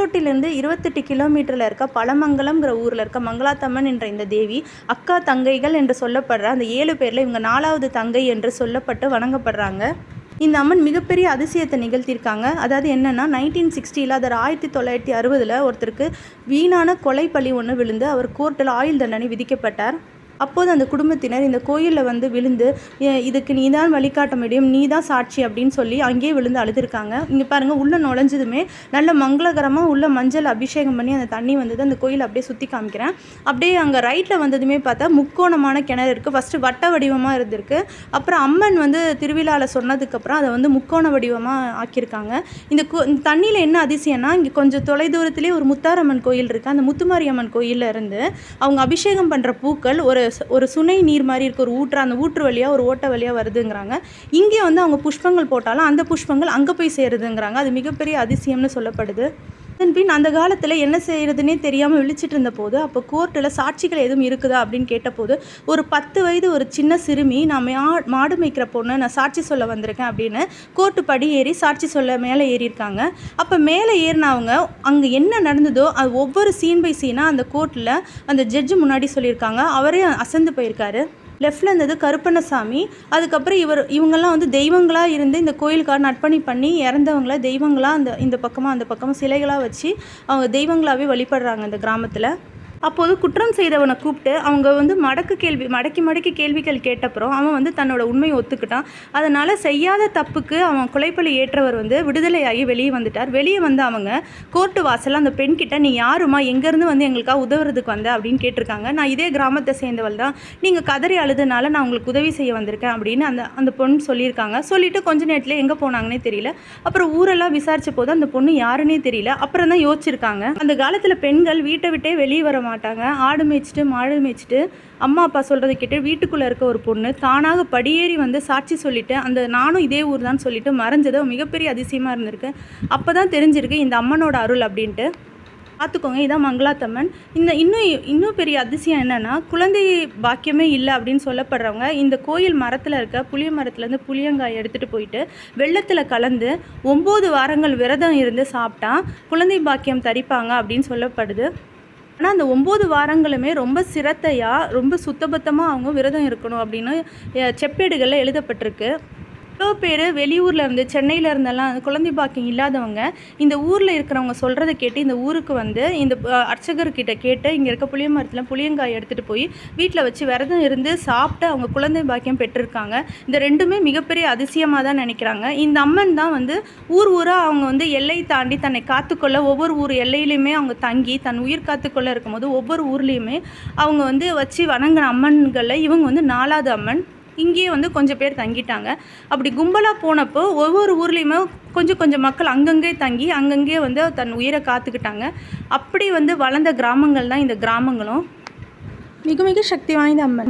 ஈரோட்டிலிருந்து இருபத்தெட்டு கிலோமீட்டரில் இருக்க பழமங்கலம்ங்கிற ஊரில் இருக்க மங்களாத்தம்மன் என்ற இந்த தேவி அக்கா தங்கைகள் என்று சொல்லப்படுற அந்த ஏழு பேரில் இவங்க நாலாவது தங்கை என்று சொல்லப்பட்டு வணங்கப்படுறாங்க. இந்த அம்மன் மிகப்பெரிய அதிசயத்தை நிகழ்த்தியிருக்காங்க. அதாவது என்னென்னா நைன்டீன் சிக்ஸ்டியில் அதாவது ஆயிரத்தி தொள்ளாயிரத்தி அறுபதில் ஒருத்தருக்கு வீணான கொலை பழி ஒன்று விழுந்து அவர் கோர்ட்டில் ஆயுள் தண்டனை விதிக்கப்பட்டார். அப்போது அந்த குடும்பத்தினர் இந்த கோயிலில் வந்து விழுந்து இதுக்கு நீ தான் வழிகாட்ட முடியும் நீ தான் சாட்சி அப்படின்னு சொல்லி அங்கேயே விழுந்து அழுதுருக்காங்க. இங்கே பாருங்கள் உள்ளே நுழைஞ்சதுமே நல்ல மங்களகரமாக உள்ள மஞ்சள் அபிஷேகம் பண்ணி அந்த தண்ணி வந்தது. அந்த கோயில் அப்படியே சுற்றி காமிக்கிறேன். அப்படியே அங்கே ரைட்டில் வந்ததுமே பார்த்தா முக்கோணமான கிணறு இருக்குது ஃபஸ்ட்டு வட்ட வடிவமாக இருந்திருக்கு. அப்புறம் அம்மன் வந்து திருவிழாவில் சொன்னதுக்கப்புறம் அதை வந்து முக்கோண வடிவமாக ஆக்கியிருக்காங்க. இந்த தண்ணியில் என்ன அதிசயம்னா இங்கே கொஞ்சம் தொலைதூரத்திலே ஒரு முத்தாரம்மன் கோயில் இருக்குது அந்த முத்துமாரியம்மன் கோயிலில் இருந்து அவங்க அபிஷேகம் பண்ணுற பூக்கள் ஒரு ஒரு சுனை நீர் மாதிரி இருக்க ஒரு ஊற்று அந்த ஊற்று வழியாக ஒரு ஓட்டை வழியாக வருதுங்கிறாங்க. இங்கே வந்து அவங்க புஷ்பங்கள் போட்டாலும் அந்த புஷ்பங்கள் அங்கே போய் சேருதுங்கிறாங்க. அது மிகப்பெரிய அதிசயம்னு சொல்லப்படுது. பின் அந்த காலத்தில் என்ன செய்கிறதுனே தெரியாமல் விழிச்சிட்டு இருந்த போது அப்போ கோர்ட்டில் சாட்சிகள் எதுவும் இருக்குதா அப்படின்னு கேட்டபோது ஒரு பத்து வயது ஒரு சின்ன சிறுமி நான் மா- மாடு மேய்க்கிற பொண்ணு நான் சாட்சி சொல்ல வந்திருக்கேன் அப்படின்னு கோர்ட்டு படி ஏறி சாட்சி சொல்ல மேலே ஏறியிருக்காங்க. அப்போ மேலே ஏறினவங்க அங்கே என்ன நடந்ததோ அது ஒவ்வொரு சீன் பை சீனாக அந்த கோர்ட்டில் அந்த ஜட்ஜு முன்னாடி சொல்லியிருக்காங்க. அவரே அசந்து போயிருக்காரு. லெஃப்டில் இருந்தது கருப்பண்ணசாமி. அதுக்கப்புறம் இவர் இவங்கெல்லாம் வந்து தெய்வங்களாக இருந்து இந்த கோயிலுக்காக நட்பணி பண்ணி இறந்தவங்கள தெய்வங்களாக அந்த இந்த பக்கமாக அந்த பக்கமாக சிலைகளாக வச்சு அவங்க தெய்வங்களாகவே வழிபடுறாங்க இந்த கிராமத்தில். அப்போது குற்றம் செய்தவனை கூப்பிட்டு அவங்க வந்து மடக்கு கேள்வி மடக்கி மடக்கி கேள்விகள் கேட்டப்புறம் அவன் வந்து தன்னோட உண்மையை ஒத்துக்கிட்டான். அதனால் செய்யாத தப்புக்கு அவன் கொலைப்பலி ஏற்றவர் வந்து விடுதலையாகி வெளியே வந்துட்டார். வெளியே வந்து அவங்க கோர்ட்டு வாசலில் அந்த பெண்கிட்ட நீ யாருமா எங்கேருந்து வந்து எங்களுக்காக உதவுறதுக்கு வந்த? அப்படின்னு கேட்டிருக்காங்க. நான் இதே கிராமத்தை சேர்ந்தவள் தான். நீங்கள் கதறி அழுதுனால நான் உங்களுக்கு உதவி செய்ய வந்திருக்கேன். அப்படின்னு அந்த அந்த பொண்ணு சொல்லியிருக்காங்க. சொல்லிவிட்டு கொஞ்ச நேரத்தில் எங்கே போனாங்கன்னே தெரியல. அப்புறம் ஊரெல்லாம் விசாரித்த போது அந்த பொண்ணு யாருன்னே தெரியல. அப்புறம் தான் யோசிச்சிருக்காங்க. அந்த காலத்தில் பெண்கள் வீட்டை விட்டே வெளியே வர மாட்டாங்க. ஆடு மேய்ச்சிட்டு மாடு மேய்ச்சிட்டு அம்மா அப்பா சொல்கிறத கேட்டு வீட்டுக்குள்ளே இருக்க ஒரு பொண்ணு தானாக படியேறி வந்து சாட்சி சொல்லிட்டு அந்த நானும் இதே ஊர் தான் சொல்லிவிட்டு மறைஞ்சது மிகப்பெரிய அதிசயமாக இருந்திருக்கு. அப்போ தான் தெரிஞ்சிருக்கு இந்த அம்மனோட அருள் அப்படின்ட்டு. பார்த்துக்கோங்க இதான் மங்களாத்தம்மன். இந்த இன்னும் இன்னும் பெரிய அதிசயம் என்னென்னா குழந்தை பாக்கியமே இல்லை அப்படின்னு சொல்லப்படுறவங்க இந்த கோயில் மரத்தில் இருக்க புளிய மரத்துலேருந்து புளியங்காய் எடுத்துகிட்டு போயிட்டு வெள்ளத்தில் கலந்து ஒம்பது வாரங்கள் விரதம் இருந்து சாப்பிட்டா குழந்தை பாக்கியம் தரிப்பாங்க அப்படின்னு சொல்லப்படுது. ஆனால் அந்த ஒம்பது வாரங்களுமே ரொம்ப சிரத்தையாக ரொம்ப சுத்தபத்தமாக அவங்க விரதம் இருக்கணும் அப்படின்னு செப்பேடுகளில் எழுதப்பட்டிருக்கு. எவ்வளோ பேர் வெளியூரில் இருந்து சென்னையில் இருந்தெல்லாம் குழந்தை பாக்கியம் இல்லாதவங்க இந்த ஊரில் இருக்கிறவங்க சொல்கிறத கேட்டு இந்த ஊருக்கு வந்து இந்த அர்ச்சகர்கிட்ட கேட்டு இங்கே இருக்க புளிய மரத்தில் புளியங்காய் எடுத்துகிட்டு போய் வீட்டில் வச்சு விரதம் இருந்து சாப்பிட்டு அவங்க குழந்தை பாக்கியம் பெற்றிருக்காங்க. இந்த ரெண்டுமே மிகப்பெரிய அதிசயமாக தான் நினைக்கிறாங்க. இந்த அம்மன் தான் வந்து ஊர் ஊராக அவங்க வந்து எல்லை தாண்டி தன்னை காத்துக்கொள்ள ஒவ்வொரு ஊர் எல்லையிலையுமே அவங்க தங்கி தன் உயிர் காத்துக்கொள்ள இருக்கும்போது ஒவ்வொரு ஊர்லேயுமே அவங்க வந்து வச்சு வணங்கின அம்மன்களில் இவங்க வந்து நாலாவது அம்மன். இங்கேயே வந்து கொஞ்சம் பேர் தங்கிட்டாங்க. அப்படி கும்பலாக போனப்போ ஒவ்வொரு ஊர்லேயுமே கொஞ்சம் கொஞ்சம் மக்கள் அங்கங்கே தங்கி அங்கங்கே வந்து தன் உயிரை காத்துக்கிட்டாங்க. அப்படி வந்து வளர்ந்த கிராமங்கள் தான் இந்த கிராமங்களும். மிக மிக சக்தி வாய்ந்த அம்மன்.